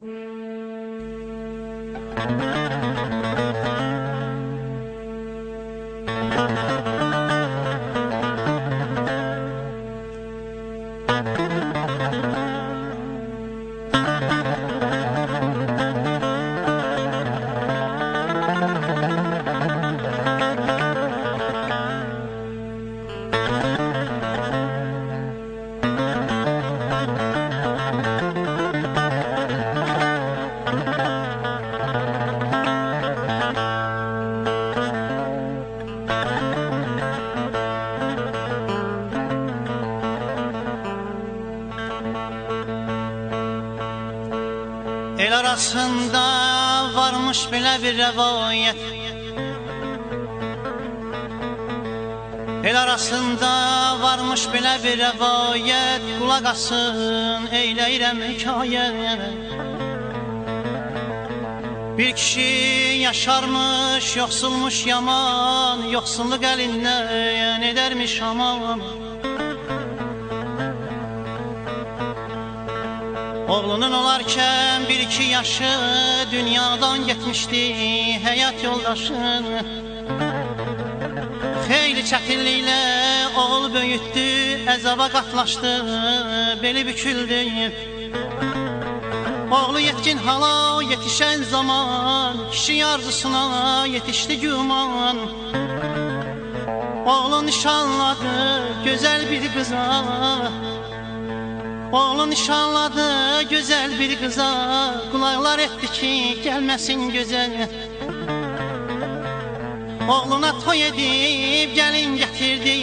El arasında varmış belə bir rəvayət El arasında varmış belə bir rəvayət Qulaq asın, eyləyirəm hekayət Bir kişi yaşarmış, yoxsulmuş yaman. Yoxsulluq əlindən edərmiş aman Oğlunun olarkən bir iki yaşı dünyadan getmişdi həyat yoldaşın Xeyli çətinliklə oğul böyütdü, əzaba qatlaşdı, beli büküldü. Oğlu yetkin hala yetişən zaman Kişi arzusuna yetişdi güman. Oğlu nişanladı gözəl bir qıza Oğlu nişanladı gözəl bir qıza Qulaqlar etdi ki gəlməsin gözəl. Oğluna toy edib gəlin gətirdi.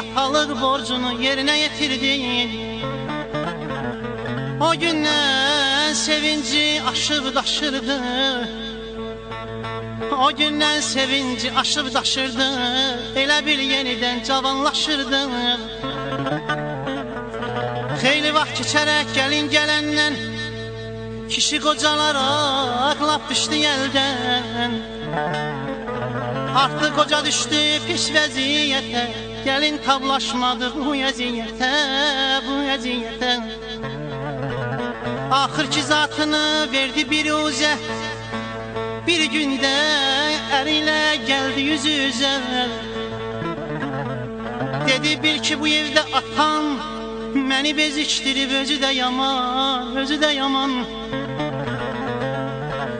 Atalıq borcunu yerinə yetirdi. O gündən sevinci aşıb daşırdı. O gündən sevinci aşıb daşırdı. Elə bir yenidən cavanlaşırdı Xeyli vaxt keçərək gəlin gələndən Kişi qocalaraq lap düşdü əldən Artıq qoca düşdü pis vəziyyətə Gəlin tablaşmadı bu əziyyətə, bu əziyyətə Axır ki zatını verdi bir üzə Bir gündə əri ilə gəldi yüz üzə. Dedi bil ki bu evdə atam Məni bezikdirib özü də yaman, özü də yaman.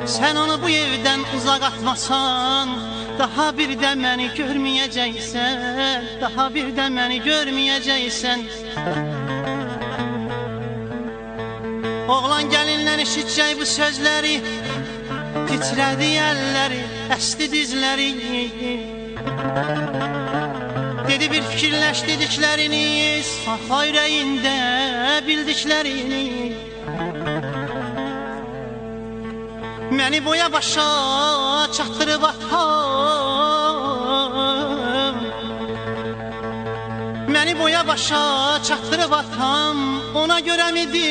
Sən onu bu evdən uzaq atmasan Daha bir də məni görməyəcəksən Daha bir də məni görməyəcəksən. Oğlan gəlinlə eşitcək bu sözləri Titrədi əlləri, əsdi dizləri Dedi bir fikirləş dediklərini Saxla ürəyində bildiklərini. Məni boya başa çatdırıb atam Məni boya başa çatdırıb atam. Ona görə midi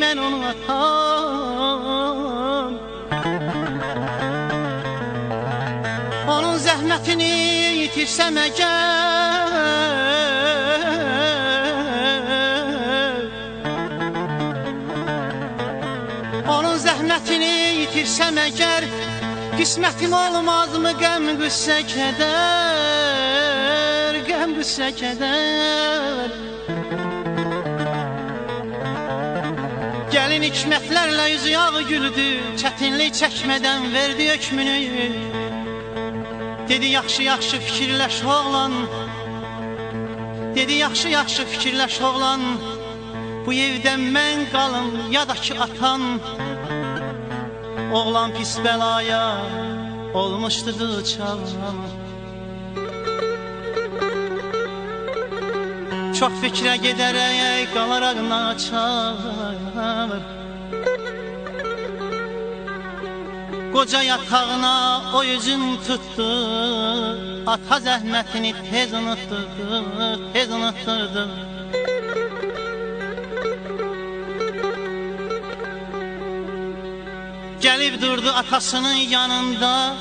mən onu atam Onun zəhmətini yitirsəm əgər Onun zəhmətini yitirsəm əgər Qismətim olmazmı qəm qüssə kədər? Qəm qüssə kədər? Gəlin hikmətlərlə üzü yağı güldü Çətinlik çəkmədən verdi hökmünü Dedi yaxşı yaxşı fikirləş oğlan. Dedi yaxşı yaxşı fikirləş oğlan. Bu evdə mən qalım ya da ki atan. Oğlan pis bəlaya olmuşdu duçan. Çox fikrə gedərək qalaraq naçar Qoca yatağına o yüzün tutdu Ata zəhmətini tez unutturdu, tez unutturdu. Gəlib durdu atasının yanında.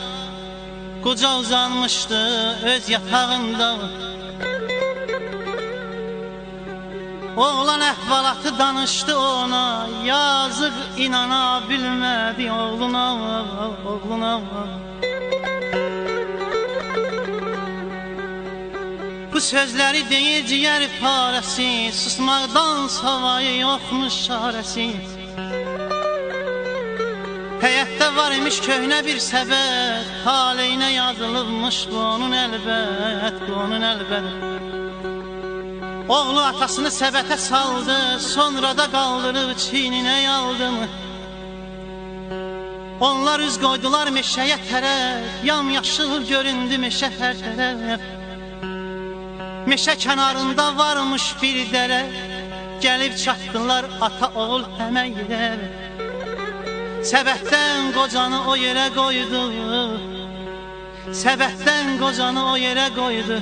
Qoca uzanmışdı öz yatağında Oğlan əhvalatı danışdı ona Yazıq inana bilmədi oğluna Oğluna. Bu sözləri deyir ciyər parəsi Susmaqdan savayı yoxmuş çarəsi. Həyətdə var imiş köhnə bir səbət Taleyinə yazılıbmış qonun əlbət Qonun əlbət. Oğlu atasını səbətə saldı, sonra da qaldırıb çiyninə yaldı mı? Onlar üz qoydular meşəyə tərəf, yamyaşıl göründü meşə hər tərəf. Meşə kənarında varmış bir dərə, gəlib çatdılar ata oğul həmə yerə. Səbətdən qocanı o yerə qoydu, səbətdən qocanı o yerə qoydu.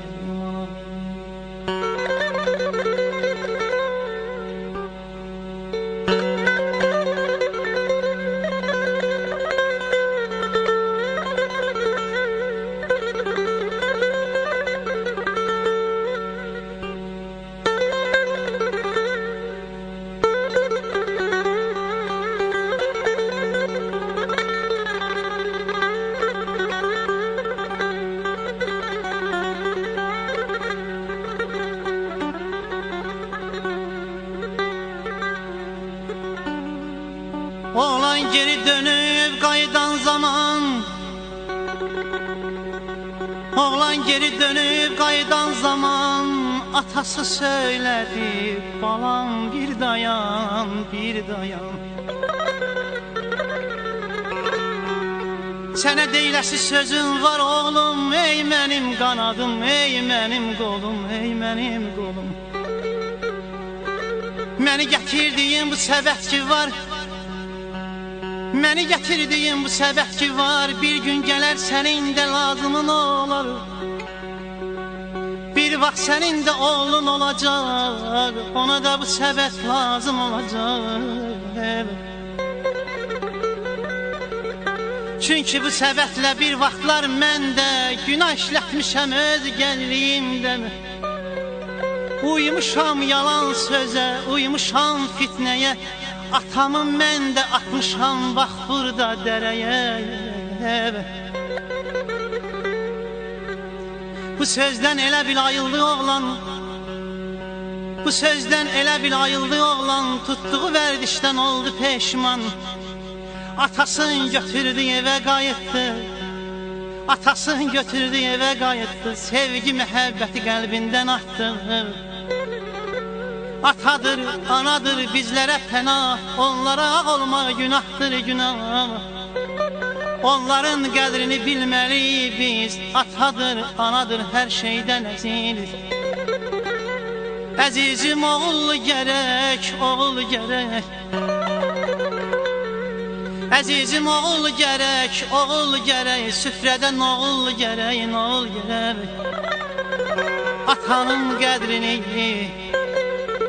geri dönüb qayıdan zaman. Oğlan geri dönüb qayıdan zaman. Atası söylədi balam bir dayan bir dayan. Sənə deyləsi sözüm var oğlum Ey mənim qanadım, ey mənim qolum, ey mənim qolum. Məni gətirdiyin bu səbət ki var Məni gətirdiyin bu səbət ki var Bir gün gələr sənin də lazımın olar. Bir vaxt sənin də oğlun olacaq Ona da bu səbət lazım olacaq. Çünki bu səbətlə bir vaxtlar mən də Günah işlətmişəm öz gəlliyimdə Uymuşam yalan sözə, uymuşam fitnəyə Tamam mən də atmışam bax burada dərəyə. Bu sözdən elə bil ayıldı oğlan. Bu sözdən elə bil ayıldı oğlan. Tutduğu vərdişdən oldu peşman. Atasın götürdü evə qayıtdı. Atasın götürdü evə qayıtdı. Sevgi məhəbbəti qəlbindən atdı. Atadır, anadır bizlərə fəna Onlara olma günahdır günah. Onların qədrini bilməli biz Atadır, anadır hər şeydən əziz. Əzizim oğul gərək, oğul gərək. Əzizim oğul gərək, oğul gərək Süfrədən oğul gərək, oğul gərək. Atanın qədrini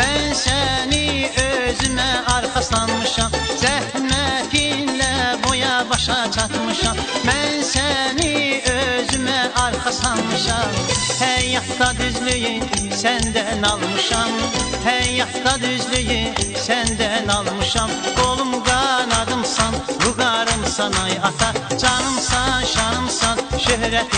Ben seni özüme arka sanmışam Zəhmətinlə boya başa çatmışam. Ben seni özüme arka sanmışam Həyatda düzlüyü senden almışam. Həyatda düzlüyü senden almışam. Kolum kanadımsan, rugarımsan ay ata Canımsan, şanımsan, şöhrətim